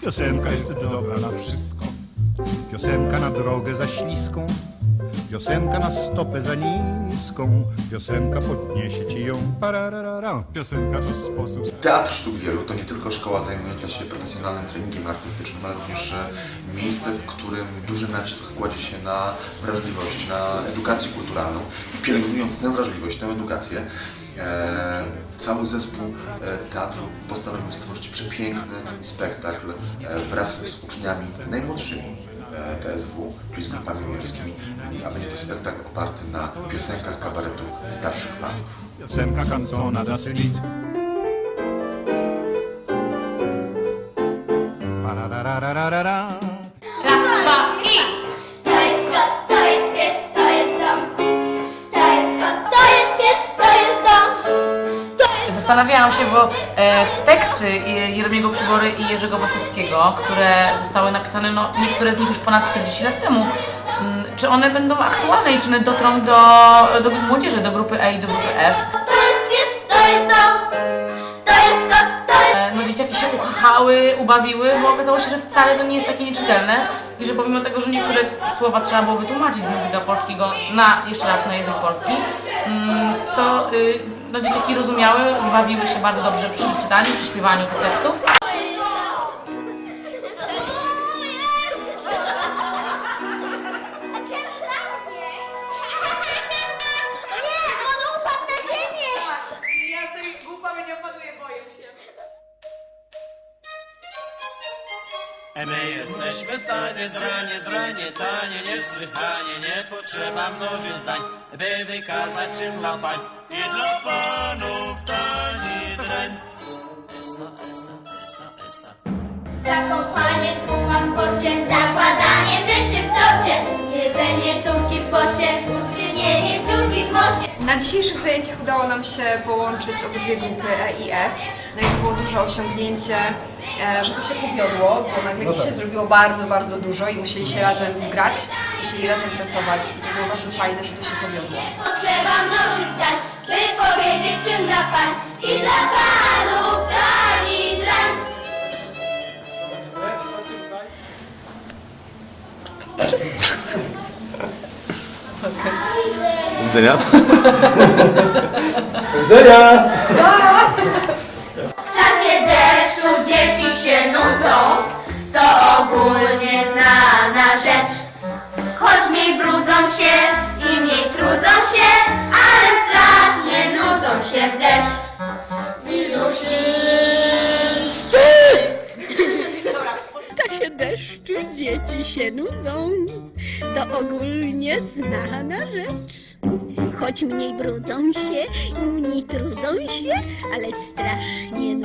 Piosenka jest dobra na wszystko. Piosenka na drogę za śliską. Piosenka na stopę za niską. Piosenka podniesie ci ją. Parararara. Piosenka to sposób Teatr Sztuk Wielu to nie tylko szkoła zajmująca się profesjonalnym treningiem artystycznym, ale również e, miejsce, w którym duży nacisk kładzie się na wrażliwość, na edukację kulturalną. I pielęgnując tę wrażliwość, tę edukację, e, cały zespół teatru postanowił stworzyć przepiękny spektakl e, wraz z uczniami najmłodszymi e, TSW, czyli z grupami juniorskimi. I a będzie to spektakl oparty na piosenkach kabaretu starszych panów. Piosenka canzona Lied. Pararararara. Raz, dwa i... Zastanawiałam się, bo e, teksty Jeromiego Przybory i Jerzego Wasowskiego, które zostały napisane, no niektóre z nich już ponad 40 lat temu, mm, czy one będą aktualne i czy one dotrą do, do młodzieży, do grupy E i do grupy F? to jest pies, to jest dom. To jest kot, to jest No dzieciaki się uchachały, ubawiły, bo okazało się, że wcale to nie jest takie nieczytelne i że pomimo tego, że niektóre słowa trzeba było wytłumaczyć z języka polskiego na, jeszcze raz na język polski, mm, to y, no, dzieciaki rozumiały, bawiły się bardzo dobrze przy czytaniu, przy śpiewaniu tych tekstów. My jesteśmy tanie, dranie, dranie, tanie, niesłychanie, nie potrzeba mnożyć zdań, by wykazać czym dla pań i dla panów tani drań. Esta, esta, esta, esta. Zakopanie w porcie, zakładanie myszy w torcie, jedzenie córki w poście, uczynienie córki w moście. Na dzisiejszych zajęciach udało nam się połączyć obydwie grupy E i F. No i to było duże osiągnięcie, e, że to się powiodło, bo nagle ich się zrobiło bardzo, bardzo dużo i musieli się razem zgrać, musieli razem pracować i to było bardzo fajne, że to się powiodło. Potrzeba mnożyć zdań, by powiedzieć czym dla pań i dla panów tani drań. Widzenia. W czasie deszczu dzieci się nudzą, to ogólnie znana rzecz. Choć mniej brudzą się i mniej trudzą się, się w deszcz. W czasie deszczu dzieci się nudzą. To ogólnie znana rzecz. Choć mniej brudzą się i mniej trudzą się, ale strasznie